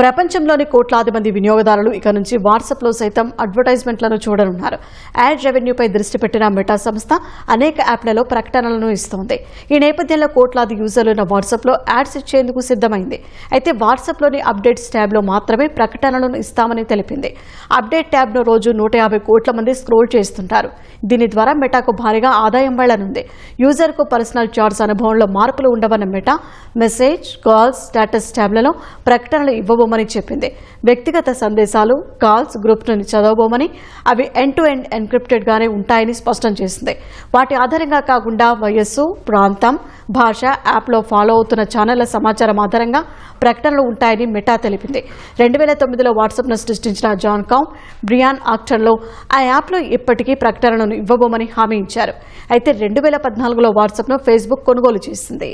ప్రపంచంలోని కోట్లాది మంది వినియోగదారులు ఇక నుంచి వాట్సాప్లో సైతం అడ్వర్టైజ్మెంట్లను చూడనున్నారు. యాడ్ రెవెన్యూపై దృష్టి పెట్టిన మెటా సంస్థ అనేక యాప్లలో ప్రకటనలను ఇస్తోంది. ఈ నేపథ్యంలో కోట్లాది యూజర్లు ఉన్న వాట్సాప్లో యాడ్స్ ఇచ్చేందుకు సిద్ధమైంది. అయితే వాట్సాప్లోని అప్డేట్స్ ట్యాబ్లో మాత్రమే ప్రకటనలను ఇస్తామని తెలిపింది. అప్డేట్ ట్యాబ్ను రోజు నూట యాభై కోట్ల మంది స్క్రోల్ చేస్తుంటారు. దీని ద్వారా మెటాకు భారీగా ఆదాయం వెళ్ళనుంది. యూజర్కు పర్సనల్ చార్జ్ అనుభవంలో మార్పులు ఉండవన్న మెటా మెసేజ్ కాల్స్ స్టేటస్ ట్యాబ్లలో ప్రకటనలు చదవబోమని చెప్పింది. వ్యక్తిగత సందేశాలు కాల్స్ గ్రూప్ను చదవబోమని అవి ఎండ్ టు ఎండ్ ఎన్క్రిప్టెడ్ గానే ఉంటాయని స్పష్టం చేసింది. వాటి ఆధారంగా కాకుండా వయస్సు ప్రాంతం భాష యాప్లో ఫాలో అవుతున్న ఛానళ్ళ సమాచారం ఆధారంగా ప్రకటనలు ఉంటాయని మెటా తెలిపింది. రెండు వేల తొమ్మిదిలో వాట్సాప్ను సృష్టించిన జాన్ కౌమ్ బ్రియాన్ ఆక్టర్లో ఆ యాప్లో ఇప్పటికీ ప్రకటనలను ఇవ్వబోమని హామీ ఇచ్చారు. అయితే రెండు వేల పద్నాలుగులో వాట్సాప్ను ఫేస్బుక్ కొనుగోలు చేసింది.